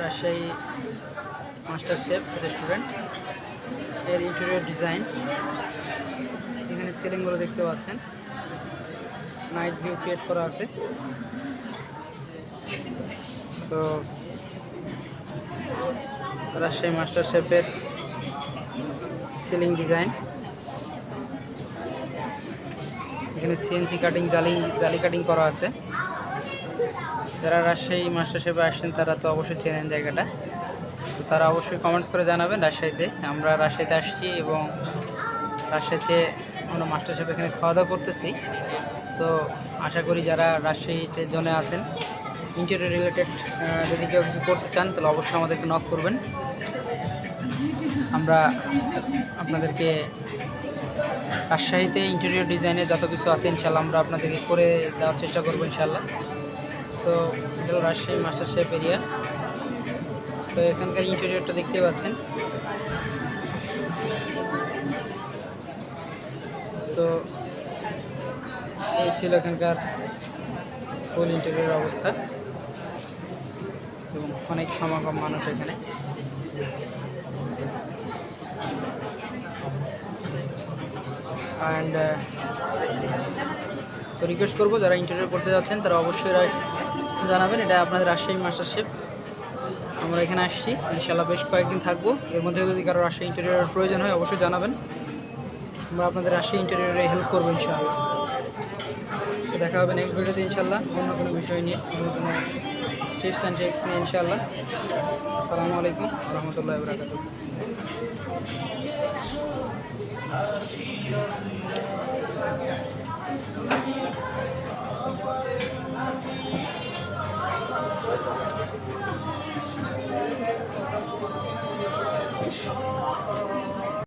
Rajshahi master chef restaurant. এর interior design এখানে সিলিংগুলো দেখতে পাচ্ছেন। নাইট ভিউ ক্রিয়েট করা আছে। তো রাজশাহী মাস্টার শেফের সিলিং ডিজাইন এখানে সিএনজি কাটিং জালি জালি কাটিং করা আছে। যারা রাজশাহী মাস্টার শেফে আসছেন তারা তো অবশ্যই চেনেন জায়গাটা। তো তারা অবশ্যই কমেন্টস করে জানাবেন রাজশাহীতে। আমরা রাজশাহীতে আসছি এবং রাজশাহীতে আমরা মাস্টার শেফ এখানে খাওয়া দাওয়া করতেছি। তো আশা করি যারা রাজশাহীতে জনে আছেন ইন্টেরিয়র রিলেটেড যদি কেউ কিছু করতে চান, তাহলে অবশ্যই আমাদেরকে নক করবেন। আমরা আপনাদেরকে রাজশাহীতে ইন্টেরিয়র ডিজাইনে যত কিছু আছে, ইনশাল্লাহ আমরা আপনাদেরকে করে দেওয়ার চেষ্টা করব, ইনশাল্লাহ। তো এটা রাজশাহী মাস্টার শেফ এরিয়া তো এখানকার ইন্টেরিয়রটা দেখতে পাচ্ছেন। তো এই ছিল এখানকার ফুল ইন্টেরিয়র অবস্থা। এবং অনেক সমাগম মানুষ এখানে। অ্যান্ড তো রিকোয়েস্ট করব, যারা ইন্টারভিউ করতে যাচ্ছেন, তারা অবশ্যই জানাবেন। এটা আপনাদের রাজশাহী মাস্টার শেফ আমরা এখানে আসছি ইনশাল্লাহ বেশ কয়েকদিন থাকব। এর মধ্যে যদি কারও রাজশাহী ইন্টারভিউর প্রয়োজন হয়, অবশ্যই জানাবেন। আমরা আপনাদের রাজশাহী ইন্টারভিউরে হেল্প করব ইনশাআল্লাহ। দেখা হবে নেক্সট ভিডিওতে ইনশাল্লাহ অন্য কোনো বিষয় নিয়ে, অন্য কোনো টিপস অ্যান্ড ট্রিক্স নিয়ে ইনশাআল্লাহ। আসসালামু আলাইকুম রহমতুল্লাহ